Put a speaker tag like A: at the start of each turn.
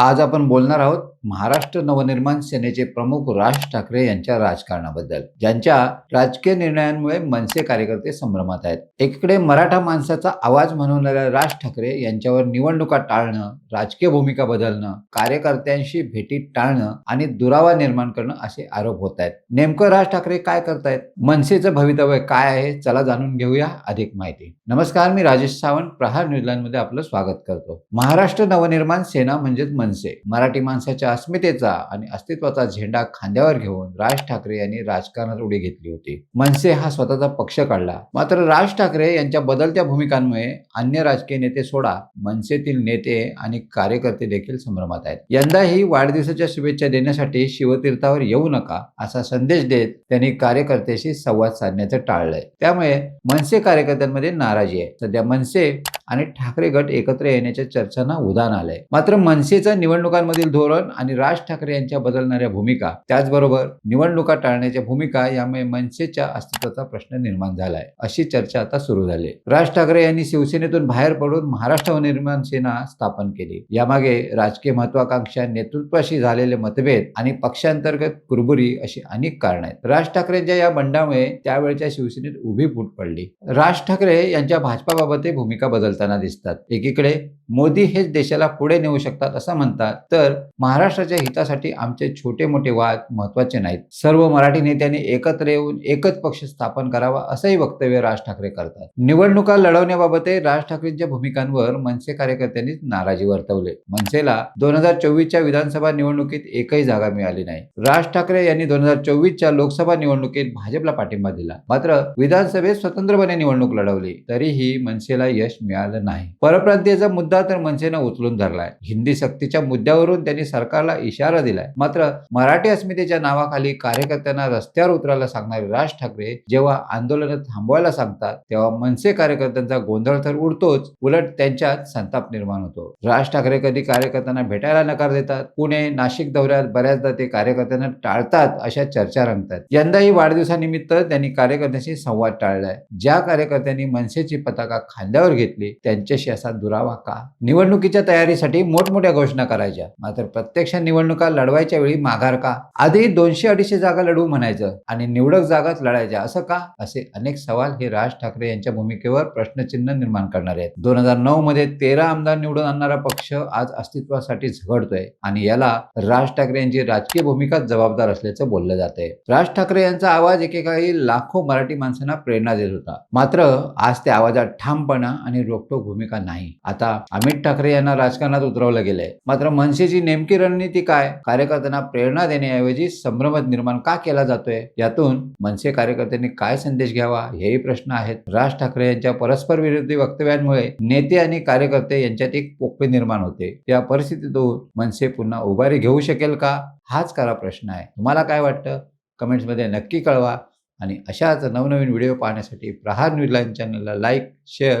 A: आज आपण बोलणार आहोत महाराष्ट्र नवनिर्माण सेनेचे प्रमुख राज ठाकरे यांच्या राजकारणाबद्दल ज्यांच्या राजकीय निर्णयांमुळे मनसे कार्यकर्ते संभ्रमात आहेत. एकीकडे मराठा माणसाचा आवाज म्हणवणाऱ्या राज ठाकरे यांच्यावर निवडणुका टाळणं राजकीय भूमिका बदलणं कार्यकर्त्यांशी भेटी टाळणं आणि दुरावा निर्माण करणं असे आरोप होत आहेत नेमकं राज ठाकरे काय करतायत? मनसेचं भवितव्य काय आहे? चला जाणून घेऊया अधिक माहिती. नमस्कार मी राजेश सावंत प्रहार न्यूझीलंडमध्ये आपलं स्वागत करतो. महाराष्ट्र नवनिर्माण सेना म्हणजेच मनसे. मराठी माणसाच्या अस्मितेचा आणि अस्तित्वाचा झेंडा खांद्यावर घेऊन राज ठाकरे यांनी राजकारणात उडी घेतली होती. मनसे हा स्वतःचा पक्ष काढला. मात्र राज ठाकरे यांच्या बदलत्या भूमिकांमुळे अन्य राजकीय नेते सोडा मनसेतील नेते आणि कार्यकर्ते देखील संभ्रमात आहेत. यंदाही वाढदिवसाच्या शुभेच्छा देण्यासाठी शिवतीर्थावर येऊ नका असा संदेश देत त्यांनी कार्यकर्त्याशी संवाद साधण्याचं टाळलंय. त्यामुळे मनसे कार्यकर्त्यांमध्ये नाराजी आहे. सध्या मनसे आणि ठाकरे गट एकत्र येण्याच्या चर्चांना उदाहरण आलंय. मात्र मनसेचं निवडणुकांमधील धोरण आणि राज ठाकरे यांच्या बदलणाऱ्या भूमिका त्याचबरोबर निवडणुका टाळण्याच्या भूमिका यामुळे मनसेच्या अस्तित्वाचा प्रश्न निर्माण झालाय अशी चर्चा आता सुरू झाली. राज ठाकरे यांनी शिवसेनेतून बाहेर पडून महाराष्ट्र निर्माण सेना स्थापन केली. यामागे राजकीय महत्वाकांक्षा नेतृत्वाशी झालेले मतभेद आणि पक्षांतर्गत कुरबुरी अशी अनेक कारण आहेत. राज ठाकरेंच्या या बंडामुळे त्यावेळच्या शिवसेनेत उभी फूट पडली. राज ठाकरे यांच्या भाजपाबाबत भूमिका करताना दिसतात. एकीकडे मोदी हेच देशाला पुढे नेऊ शकतात असं म्हणतात. तर महाराष्ट्राच्या हितासाठी आमचे छोटे मोठे वाद महत्त्वाचे नाहीत. सर्व मराठी नेत्यांनी एकत्र येऊन एकच पक्ष स्थापन करावा असंही वक्तव्य राज ठाकरे करतात. निवडणुका लढवण्याबाबतही राज ठाकरेंच्या भूमिकांवर मनसे कार्यकर्त्यांनी नाराजी वर्तवली. मनसेला दोन हजार चोवीसच्या विधानसभा निवडणुकीत एकही जागा मिळाली नाही. राज ठाकरे यांनी दोन हजार चोवीसच्या लोकसभा निवडणुकीत भाजपला पाठिंबा दिला. मात्र विधानसभेत स्वतंत्रपणे निवडणूक लढवली तरीही मनसेला यश मिळालं नाही. परप्रांतीयचा मुद्दा तर मनसेनं उचलून धरलाय. हिंदी सक्तीच्या मुद्द्यावरून त्यांनी सरकारला इशारा दिलाय. मात्र मराठी अस्मितेच्या नावाखाली कार्यकर्त्यांना रस्त्यावर उतरायला सांगणारे राज ठाकरे जेव्हा आंदोलन थांबवायला सांगतात तेव्हा मनसे कार्यकर्त्यांचा गोंधळ तर उडतोच. उलट त्यांच्यात संताप निर्माण होतो. राज ठाकरे कधी कार्यकर्त्यांना भेटायला नकार देतात? पुणे नाशिक दौऱ्यात बऱ्याचदा ते कार्यकर्त्यांना टाळतात अशा चर्चा रंगतात. यंदाही वाढदिवसानिमित्त त्यांनी कार्यकर्त्यांशी संवाद टाळलाय. ज्या कार्यकर्त्यांनी मनसेची पताका खांद्यावर घेतली त्यांच्याशी असा दुरावा का? निवडणुकीच्या तयारीसाठी मोठमोठ्या घोषणा करायच्या. मात्र प्रत्यक्ष निवडणुका लढवायच्या वेळी माघार का? आधी दोनशे अडीचशे जागा लढवू म्हणायचं आणि निवडक जागाच लढायच्या असं का? असे अनेक सवाल हे राज ठाकरे यांच्या भूमिकेवर प्रश्नचिन्ह निर्माण करणारे आहेत. दोन हजार नऊ मध्ये तेरा आमदार निवडून आणणारा पक्ष आज अस्तित्वासाठी झगडतोय आणि याला राज ठाकरे यांची राजकीय भूमिकाच जबाबदार असल्याचं बोललं जाते राज ठाकरे यांचा आवाज एकेकाळी लाखो मराठी माणसांना प्रेरणा देत होता. मात्र आज त्या आवाजात ठामपणा आणि रोखटोक भूमिका नाही. आता अमित ठाकरे यांना राजकारणात उतरवलं गेलंय. मात्र मनसेची नेमकी रणनीती काय? कार्यकर्त्यांना प्रेरणा देण्याऐवजी संभ्रमत निर्माण का केला जातोय? यातून मनसे कार्यकर्त्यांनी काय संदेश घ्यावा? हेही प्रश्न आहेत. राज ठाकरे यांच्या परस्पर विरोधी वक्तव्यांमुळे नेते आणि कार्यकर्ते यांच्यात एक पोकळी निर्माण होते. या परिस्थितीतून मनसे पुन्हा उभारी घेऊ शकेल का? हाच खरा प्रश्न आहे. तुम्हाला काय वाटतं? कमेंट्समध्ये नक्की कळवा. आणि अशाच नवनवीन व्हिडिओ पाहण्यासाठी प्रहार न्यूजलाईन चॅनलला लाईक शेअर